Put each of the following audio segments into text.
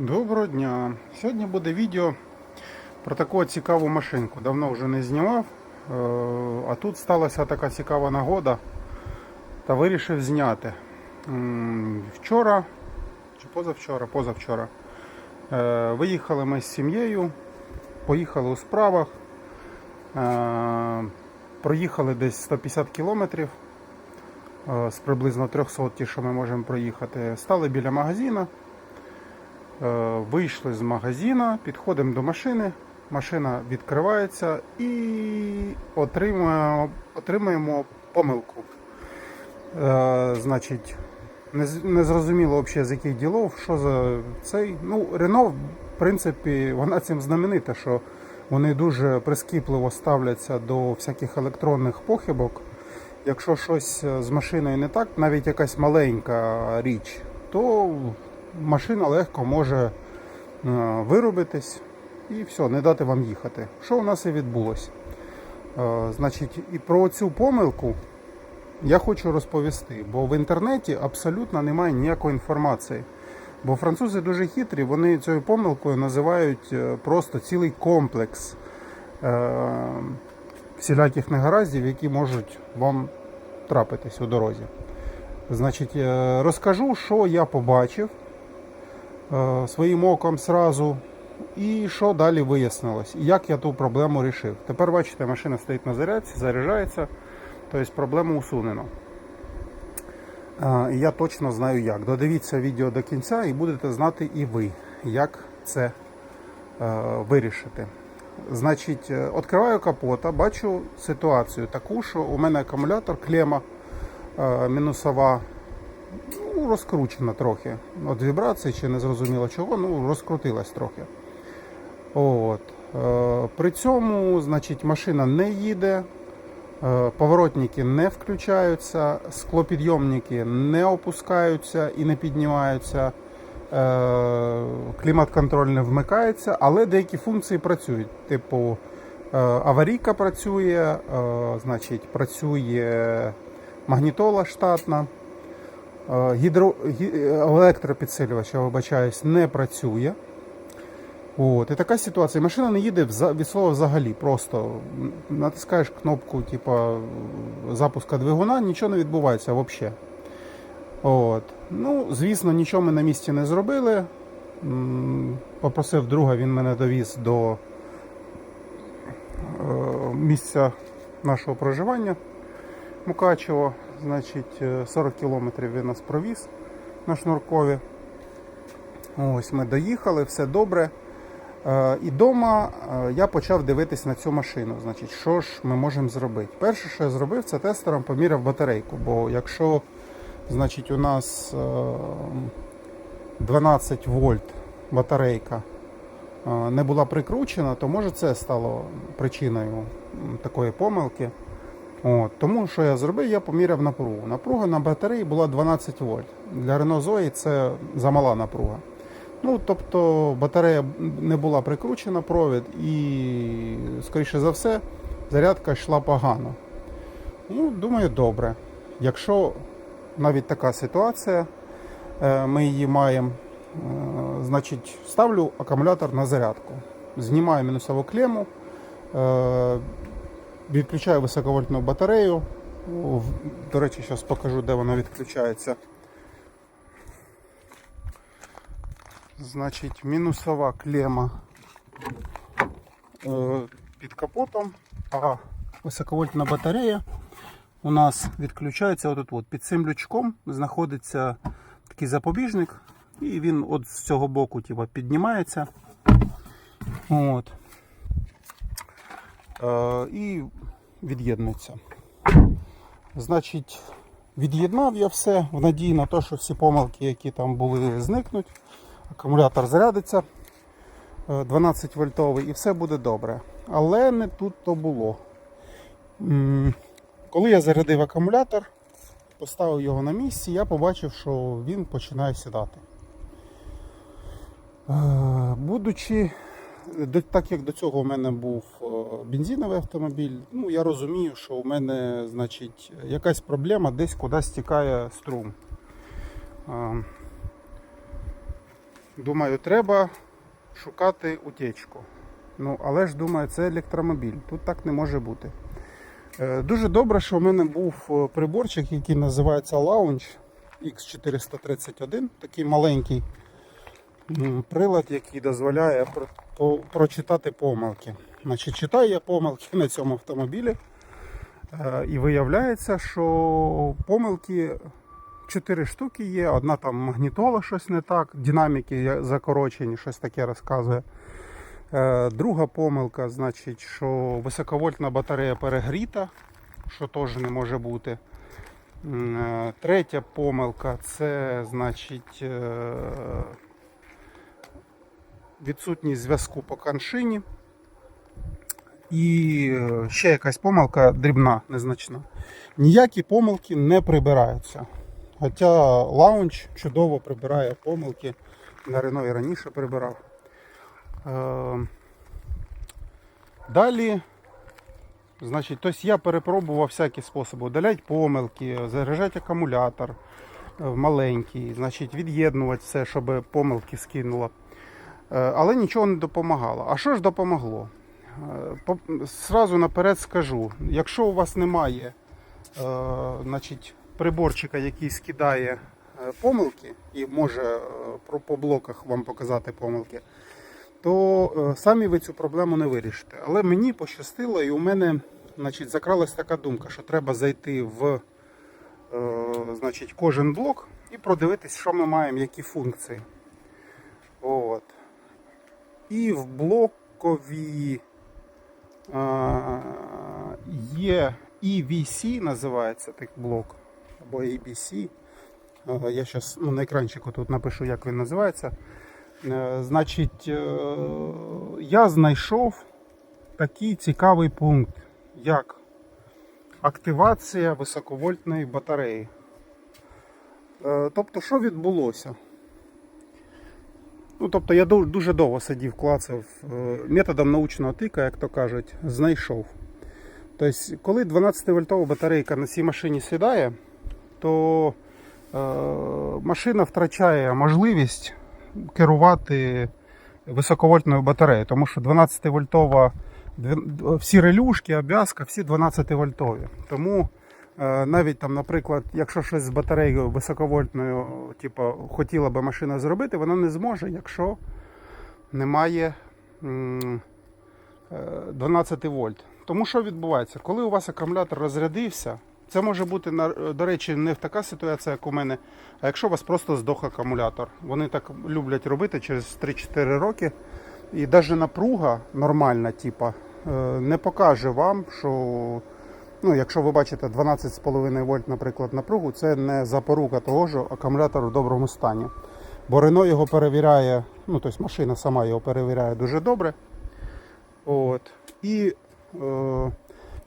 Доброго дня! Сьогодні буде відео про таку цікаву машинку. Давно вже не знімав, е, а тут сталася така цікава нагода та вирішив зняти. Вчора чи позавчора, позавчора е, виїхали ми з сім'єю, поїхали у справах, е, проїхали десь 150 кілометрів з приблизно 300 ті, що ми можемо проїхати. Стали біля магазину. Е, Вийшли з магазина, підходимо до машини. Машина відкривається і отримуємо, отримуємо помилку. Е, значить, не, зрозуміло взагалі з яких ділов, що за цей. Ну, Рено, в принципі, вона цим знаменита, що вони дуже прискіпливо ставляться до всяких електронних похибок. Якщо щось е, з машиною не так, навіть якась маленька річ, то машина легко може е, виробитись і все, не дати вам їхати. Що у нас і відбулося? Е, Значить, і про цю помилку я хочу розповісти, бо в інтернеті абсолютно немає ніякої інформації. Бо французи дуже хитрі, вони цією помилкою називають е, просто цілий комплекс всіляких негараздів, які можуть вам трапитись у дорозі. Значить, розкажу, що я побачив своїм оком сразу, і що далі вияснилось, як я ту проблему рішив. Тепер бачите, машина стоїть на зарядці, заряджається, тобто проблему усунено. Е, Я точно знаю як. Додивіться відео до кінця і будете знати і ви, як це е, вирішити. Значить, е, відкриваю капота, бачу ситуацію таку, що у мене акумулятор, клема е, мінусова, ну, розкручена трохи. От вібрації чи не зрозуміло чого, ну розкрутилась трохи. От. Е, При цьому, значить, машина не їде, е, поворотники не включаються, склопідйомники не опускаються і не піднімаються. е, Клімат-контроль не вмикається, але деякі функції працюють. Типу аварійка працює, значить, працює магнітола штатна. Е, Гідро... Електропідсилювач, я вибачаюсь, не працює. От, і така ситуація. Машина не їде від слова взагалі. Просто натискаєш кнопку, типу, запуска двигуна, нічого не відбувається взагалі. От. Ну, звісно, нічого ми на місці не зробили. Попросив друга, він мене довіз до е, місця нашого проживання Мукачево. Значить, е, 40 кілометрів він нас провіз на шнуркові. Ось ми доїхали, все добре. Е, І вдома я почав дивитись на цю машину. Значить, що ж ми можемо зробити? Перше, що я зробив, це тестером поміряв батарейку. Бо якщо значить, у нас е, 12 вольт батарейка е, не була прикручена, то може це стало причиною такої помилки. От, тому що я зробив, я поміряв напругу. Напруга на батареї була 12 вольт. Для Renault Zoe це замала напруга. Ну, тобто батарея не була прикручена провід і, скоріше за все, зарядка йшла погано. Ну, думаю, добре. Якщо навіть така ситуація, е, ми її маємо, е, значить, ставлю акумулятор на зарядку. Знімаю мінусову клему, е, відключаю високовольтну батарею. До речі, зараз покажу, де вона відключається. Значить, мінусова клема е, під капотом, а високовольтна батарея у нас відключається отут. От. Під цим лючком знаходиться такий запобіжник, і він от з цього боку типу, піднімається. От. Е, і від'єднується. Значить, від'єднав я все в надії на те, що всі помилки, які там були, зникнуть. Акумулятор зарядиться е, 12 вольтовий і все буде добре. Але не тут то було. Коли я зарядив акумулятор, поставив його на місці, я побачив, що він починає сідати. Е, Будучи, так як до цього у мене був е, бензиновий автомобіль, ну я розумію, що у мене значить, якась проблема десь кудись стікає струм. Е, думаю, треба шукати утечку. Ну, але ж думаю, це електромобіль. Тут так не може бути. Е, Дуже добре, що в мене був приборчик, який називається Lounge X431, такий маленький прилад, який дозволяє прочитати помилки. Значить, читаю я помилки на цьому автомобілі. Е, І виявляється, що помилки 4 штуки є. Одна там магнітола щось не так, динаміки закорочені, щось таке розказує. Е, Друга помилка, значить, що високовольтна батарея перегріта, що теж не може бути. Е, Третя помилка це значить відсутність зв'язку по каншині. І е, ще якась помилка дрібна, незначна. Ніякі помилки не прибираються. Хоча лаунч чудово прибирає помилки. На Рено і раніше прибирав. Е, Далі, значить, тобто я перепробував всякі способи. Удалять помилки, заряджати акумулятор е, маленький, значить, від'єднувати все, щоб помилки скинуло. Е, Але нічого не допомагало. А що ж допомогло? Е, Сразу наперед скажу, якщо у вас немає е, значить, приборчика, який скидає помилки і може по блоках вам показати помилки, то самі ви цю проблему не вирішите. Але мені пощастило, і у мене значить, закралась така думка, що треба зайти в значить, кожен блок і продивитись, що ми маємо, які функції. І в блоковій е, є EVC, називається так блок, або ABC. Е, Я зараз ну, на екранчику тут напишу, як він називається. Е, Значить, е, я знайшов такий цікавий пункт, як активація високовольтної батареї. Е, Тобто, що відбулося? Ну, тобто я дуже довго сидів, клацав е, методом научного тика, як то кажуть, знайшов. Тобто, коли 12-вольтова батарейка на цій машині сідає, то е, машина втрачає можливість керувати високовольтною батареєю, тому що 12-вольтова всі релюшки, обв'язка, всі 12-вольтові. Тому е, навіть там, наприклад, якщо щось з батареєю високовольтною, типу, хотіла би машина зробити, вона не зможе, якщо немає е, 12 вольт. Тому що відбувається, коли у вас акумулятор розрядився, це може бути, до речі, не в така ситуація, як у мене, а якщо у вас просто здох акумулятор. Вони так люблять робити через 3-4 роки. І навіть напруга нормальна, типа, е, не покаже вам, що ну, якщо ви бачите 12,5 вольт, наприклад, напругу, це не запорука того, що акумулятор в доброму стані. Бо Рено його перевіряє, ну тобто машина сама його перевіряє дуже добре. От. І е,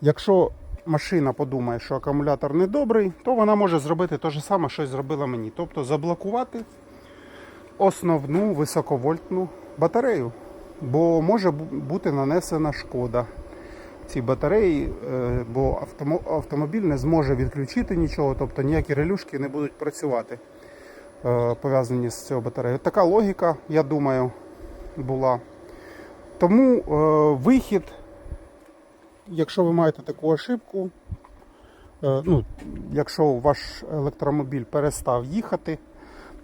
якщо машина подумає, що акумулятор недобрий, то вона може зробити те ж саме, що зробила мені. Тобто заблокувати основну високовольтну батарею. Бо може бути нанесена шкода цій батареї, е, бо автомобіль не зможе відключити нічого, тобто ніякі релюшки не будуть працювати е, пов'язані з цією батареєю. Така логіка, я думаю, була. Тому е, вихід, якщо ви маєте таку ошибку, ну, якщо ваш електромобіль перестав їхати,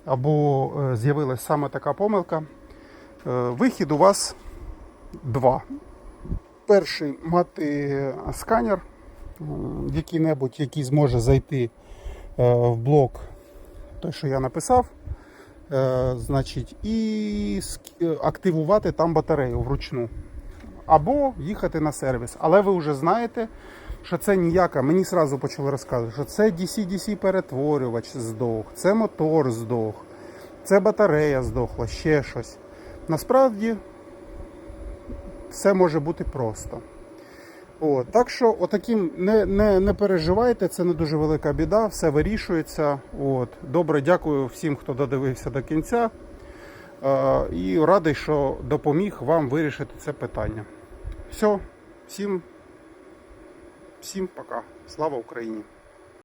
або з'явилась саме така помилка, вихід у вас два. Перший мати сканер, який-небудь, який зможе зайти е, в блок, той, що я написав, е, значить, і е, активувати там батарею вручну. Або їхати на сервіс. Але ви вже знаєте, що це ніяка. Мені сразу почали розказувати, що це DC-DC перетворювач здох, це мотор здох, це батарея здохла, ще щось. Насправді все може бути просто. От, так що отаким не, не, не переживайте, це не дуже велика біда, все вирішується. От, добре, дякую всім, хто додивився до кінця. Е, і радий, що допоміг вам вирішити це питання. Все, всім, всім пока. Слава Україні!